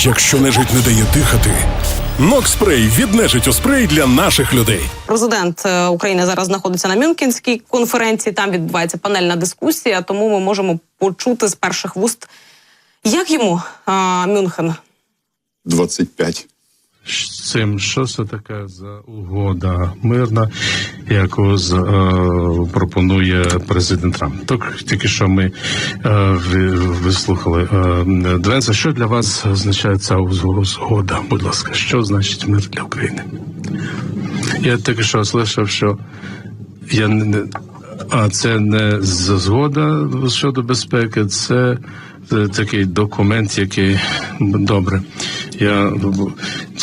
Якщо нежить не дає дихати, Нокспрей від нежиттю спрей для наших людей. Президент е, України зараз знаходиться на Мюнхенській конференції. Там відбувається панельна дискусія. Тому ми можемо почути з перших вуст, як йому а, Мюнхен. 25. Цим, що це таке за угода мирна, яку з, е, пропонує президент Трамп. Так, тільки що ми е, ви- вислухали е, Двенса. Що для вас означає ця згода? Будь ласка, що значить мир для України? Я тільки що слухав, що я не а це не згода щодо безпеки, це е, такий документ, який добре. Я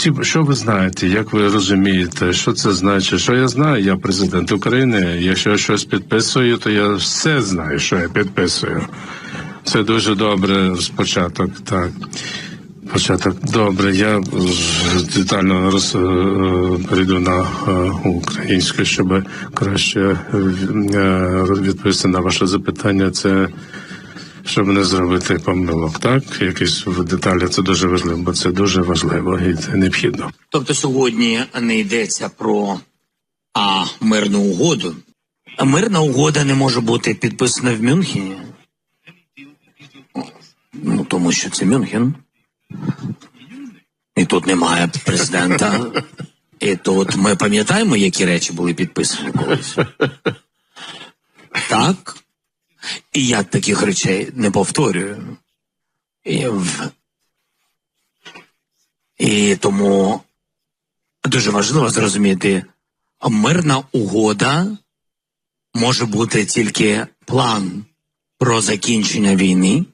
ці що ви знаєте, як ви розумієте, що це значить? Що я знаю? Я президент України. Якщо я щось підписую, то я все знаю, що я підписую. Це дуже добре спочаток, так. Початок добре. Я детально роз, е, перейду на е, українську, щоб краще е, відповісти на ваше запитання. Це щоб не зробити помилок, так? Якісь в деталі це дуже важливо, бо це дуже важливо і це необхідно. Тобто сьогодні не йдеться про а, мирну угоду. А Мирна угода не може бути підписана в Мюнхені. Ну, тому що це Мюнхен. І тут немає президента. І тут ми пам'ятаємо, які речі були підписані колись. Так. І я таких речей не повторюю. І. І тому дуже важливо зрозуміти, мирна угода може бути тільки план про закінчення війни,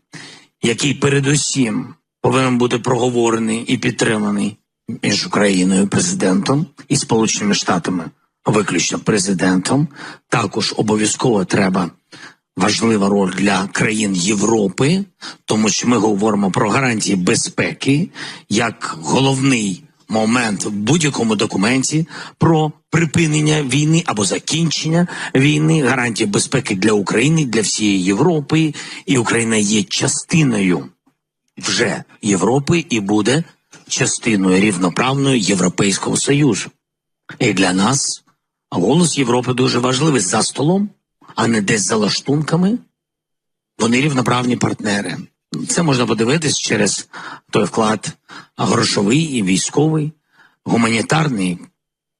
який передусім повинен бути проговорений і підтриманий між Україною, президентом і Сполученими Штатами, виключно президентом. Також обов'язково треба важлива роль для країн Європи, тому що ми говоримо про гарантії безпеки як головний момент в будь-якому документі про припинення війни або закінчення війни, гарантії безпеки для України, для всієї Європи, і Україна є частиною вже Європи і буде частиною рівноправною Європейського Союзу. І для нас голос Європи дуже важливий за столом, а не десь за лаштунками. Вони рівноправні партнери. Це можна подивитись через той вклад грошовий і військовий, гуманітарний,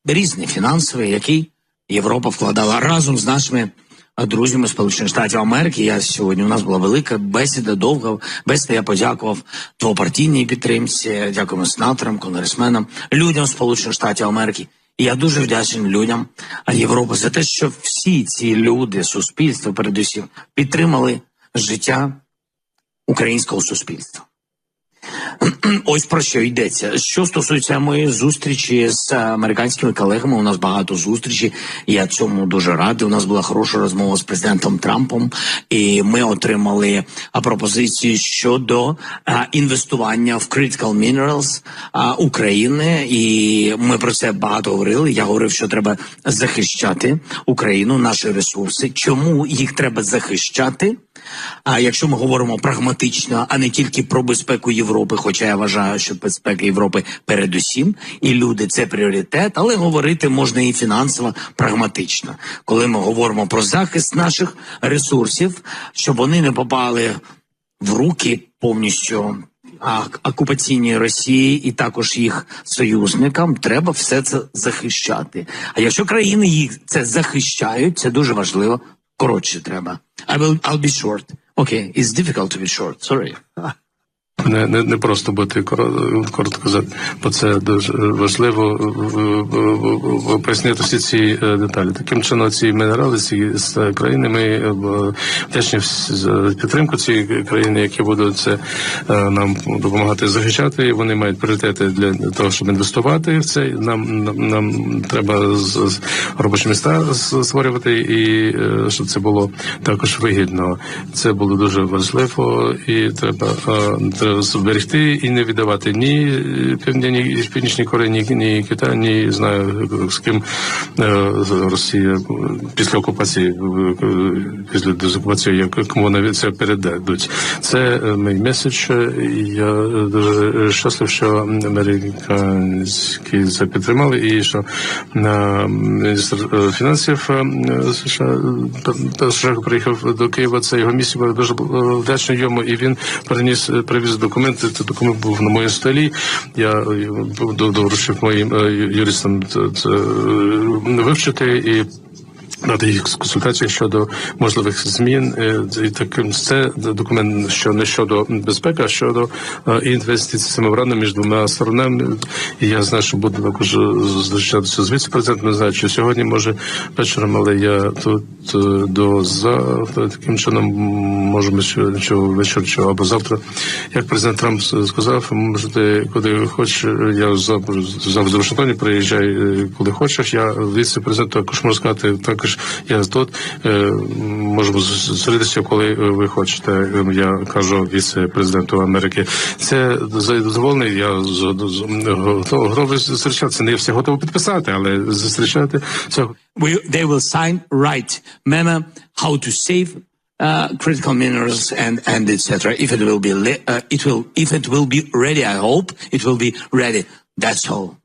різний фінансовий, який Європа вкладала разом з нашими друзями Сполучених Штатів Америки. Я сьогодні у нас була велика бесіда, довга бесіда. Я подякував двопартійній підтримці, дякуємо сенаторам, конгресменам, людям Сполучених Штатів Америки. Я дуже вдячний людям Європи за те, що всі ці люди, суспільство, передусім, підтримали життя українського суспільства. Ось про що йдеться. Що стосується моєї зустрічі з американськими колегами, у нас багато зустрічей. Я цьому дуже радий. У нас була хороша розмова з президентом Трампом, і ми отримали пропозиції щодо інвестування в critical minerals України. І ми про це багато говорили. Я говорив, що треба захищати Україну, наші ресурси. Чому їх треба захищати? А якщо ми говоримо прагматично, а не тільки про безпеку Європи, хоча я вважаю, що безпека Європи передусім, і люди це пріоритет, але говорити можна і фінансово прагматично, коли ми говоримо про захист наших ресурсів, щоб вони не попали в руки повністю. А окупаційній Росії і також їх союзникам треба все це захищати. А якщо країни їх це захищають, це дуже важливо. Коротше, треба. I will, I'll be short. Okay, it's difficult to be short. Sorry. Не, не, не просто бути коро- коротко казати, бо це дуже важливо в- в- в- пояснити всі ці е, деталі. Таким чином, ці мінерали ці з країни ми е, вдячні за підтримку цієї країни, які будуть це е, нам допомагати захищати. Вони мають пріоритети для того, щоб інвестувати в це. Нам нам, нам треба з, робочі міста створювати, і е, щоб це було також вигідно. Це було дуже важливо, і треба, е, треба е, зберегти і не віддавати ні е, Південній Північній Кореї, ні, ні Китаю, ні знаю з ким е, Росія е, після окупації після дезокупації, як кому вони це передадуть. Це мій меседж. Я дуже щаслив, що американські це підтримали, і що е, міністр фінансів США приїхав до Києва. Це його місія була дуже вдячний йому, і він переніс е, привіз документи. Цей документ був на моїй столі. Я е, доручив моїм е, юристам це, це е, вивчити і. Їх консультації щодо можливих змін. Е, І таким це документ, що не щодо безпеки, а щодо е, інвестицій меморандум між двома сторонами. І я знаю, що буду також зустрічатися з віце-президентом. Не знаю, чи сьогодні може вечором, але я тут е, до завтра таким чином можемо що, що вечір, чи або завтра. Як президент Трамп сказав, можете куди хочеш. Я завжди в Вашингтоні приїжджай, е, коли хочеш. Я віце-президент також можу сказати, також я тут е, можемо зустрітися, коли е, ви хочете. Е, Я кажу віце-президенту Америки. Це задоволений. Я готовий готовий зустрічатися. Не всі готові підписати, але зустрічати. We, they will sign right memo how to save uh, critical minerals and and etc. If it will be uh, it will if it will be ready, I hope it will be ready. That's all.